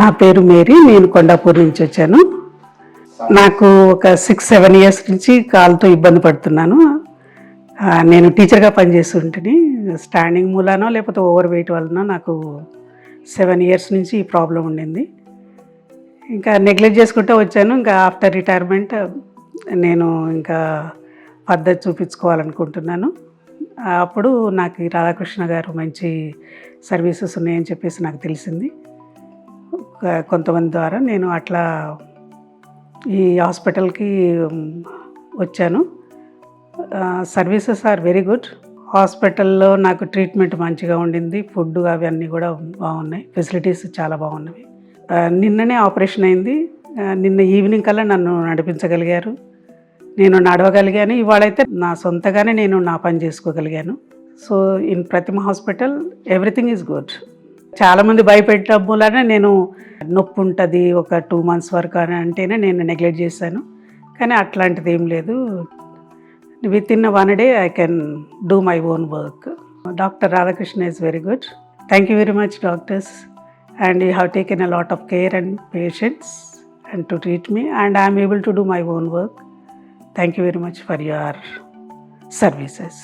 నా పేరు మేరీ నేను కొండాపూర్ నుంచి వచ్చాను. నాకు ఒక సిక్స్ సెవెన్ ఇయర్స్ నుంచి కాలుతో ఇబ్బంది పడుతున్నాను. నేను టీచర్గా పనిచేస్తుంటే స్టాండింగ్ మూలానో లేకపోతే ఓవర్ వెయిట్ వలన నాకు సెవెన్ ఇయర్స్ నుంచి ఈ ప్రాబ్లం ఉండింది. ఇంకా నెగ్లెక్ట్ చేసుకుంటూ వచ్చాను. ఇంకా ఆఫ్టర్ రిటైర్మెంట్ నేను ఇంకా పద్ధతి చూపించుకోవాలనుకుంటున్నాను. అప్పుడు నాకు రాధాకృష్ణ గారు మంచి సర్వీసెస్ ఉన్నాయని చెప్పేసి నాకు తెలిసింది. కొంతమంది ద్వారా నేను అట్లా ఈ హాస్పిటల్కి వచ్చాను. Services are very good. హాస్పిటల్లో నాకు ట్రీట్మెంట్ మంచిగా ఉండింది. ఫుడ్ అవి అన్నీ కూడా బాగున్నాయి. ఫెసిలిటీస్ చాలా బాగున్నవి. నిన్ననే ఆపరేషన్ అయింది. నిన్న ఈవినింగ్ కల్లా నన్ను నడిపించగలిగారు. నేను నడవగలిగాను. ఇవాళైతే నా సొంతగానే నేను నా పని చేసుకోగలిగాను. So in Pratima hospital everything is good. చాలామంది భయపెట్టడం మూలన నేను నొప్పి ఉంటుంది ఒక టూ మంత్స్ వరకు అని అంటేనే నేను నెగ్లెక్ట్ చేశాను. కానీ అట్లాంటిది ఏం లేదు. With in one day I can do my own work doctor Radhakrishna is very good thank you very much doctors and you have taken a lot of care and patients and to treat me and I'm able to do my own work thank you very much for your services